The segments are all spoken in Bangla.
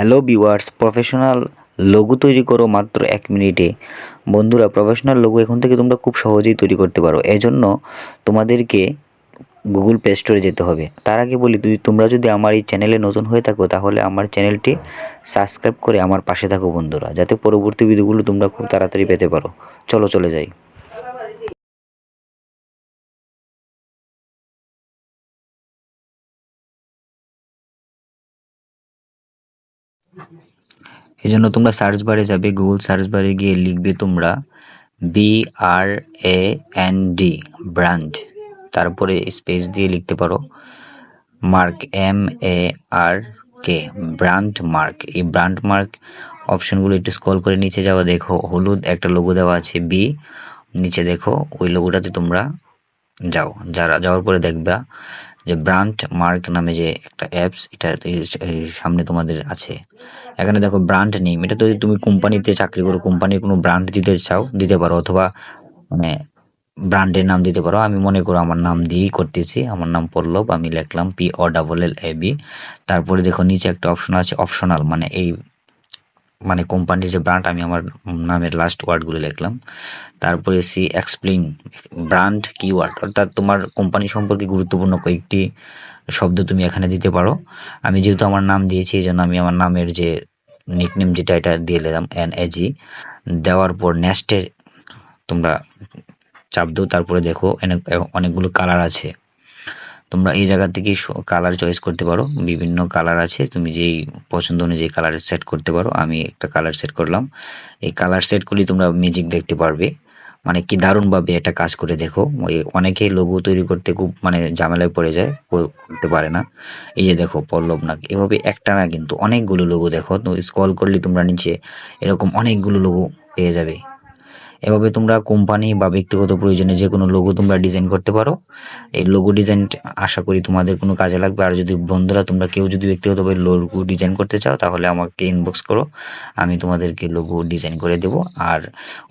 হ্যালো ভিউয়ার্স, প্রফেশনাল লোগো তৈরি করো মাত্র এক মিনিটে। বন্ধুরা, প্রফেশনাল লোগো এখন থেকে তোমরা খুব সহজেই তৈরি করতে পারো। এজন্য তোমাদেরকে গুগল প্লে স্টোরে যেতে হবে। তার আগে বলি তুই তোমরা যদি আমার এই চ্যানেলে নতুন হয়ে থাকো, তাহলে আমার চ্যানেলটি সাবস্ক্রাইব করে আমার পাশে থাকো বন্ধুরা, যাতে পরবর্তী ভিডিওগুলো তোমরা খুব তাড়াতাড়ি পেতে পারো। চলো, চলে যাই। এই জন্য তোমরা সার্চ বারে যাবে গুগল সার্চ বারে গিয়ে লিখবে তোমরা B R A N D brand তারপরে স্পেস দিয়ে লিখতে পারো mark M A R K brand mark এই ব্র্যান্ড মার্ক অপশনগুলো একটু স্ক্রল করে নিচে যাওয়া দেখো, হলুদ একটা লোগো দেওয়া আছে বি নিচে দেখো, ওই লোগোটাতে তোমরা যাও, যারা যাওয়ার পরে দেখবা যে ব্র্যান্ড মার্ক নামে যে একটা অ্যাপস এটা সামনে তোমাদের আছে। এখানে দেখো ব্র্যান্ড নেম, এটা তো তুমি কোম্পানিতে চাকরি করো, কোম্পানির কোনো ব্রান্ড দিতে চাও, দিতে পারো, অথবা মানে ব্র্যান্ডের নাম দিতে পারো। আমি মনে করো আমার নাম দিয়েই করতেছি, আমার নাম পল্লব, আমি লিখলাম P O double L A B তারপরে দেখো নিচে একটা অপশন আছে অপশনাল মানে এই মানে কোম্পানির যে ব্র্যান্ড আমি আমার নামের লাস্ট ওয়ার্ডগুলো লিখলাম। তারপরে সি এক্সপ্লেইন ব্র্যান্ড কিওয়ার্ড অর্থাৎ তোমার কোম্পানি সম্পর্কে গুরুত্বপূর্ণ কয়েকটি শব্দ তুমি এখানে দিতে পারো। আমি যেহেতু আমার নাম দিয়েছি, এই জন্য আমি আমার নামের যে নিকনেম যেটা, এটা দিয়ে দিলাম এন এজি দেওয়ার পর নেক্সটে তোমরা চাপ দাও, তারপরে দেখো অনেকগুলো কালার আছে। তোমরা এই জায়গা থেকে কালার চয়েস করতে পারো। বিভিন্ন কালার আছে, তুমি যেই পছন্দ অনুযায়ী কালার সেট করতে পারো। আমি একটা কালার সেট করলাম। এই কালার সেট করলে তোমরা ম্যাজিক দেখতে পারবে। মানে কি দারুণভাবে এটা কাজ করে দেখো। ওই অনেকেই লোগো তৈরি করতে খুব মানে ঝামেলায় পড়ে যায় করতে পারে না। এই যে দেখো, পল্লব নাক এভাবে একটা না কিন্তু অনেকগুলো লোগো দেখো। তো স্ক্রল করলে তোমরা নিচে এরকম অনেকগুলো লোগো পেয়ে যাবে। এভাবে তোমরা কোম্পানি বা ব্যক্তিগত প্রয়োজনে যে কোনো লোগো তোমরা ডিজাইন করতে পারো। এই লোগো ডিজাইন আশা করি তোমাদের কোনো কাজে লাগবে। আর যদি বন্ধুরা, তোমরা কেউ যদি ব্যক্তিগতভাবে লোগো ডিজাইন করতে চাও, তাহলে আমাকে ইনবক্স করো। আমি তোমাদেরকে লোগো ডিজাইন করে দেব। আর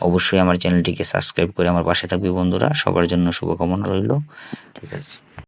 অবশ্যই আমার চ্যানেলটিকে সাবস্ক্রাইব করে আমার পাশে থাকবে বন্ধুরা। সবার জন্য শুভকামনা রইল। ঠিক আছে।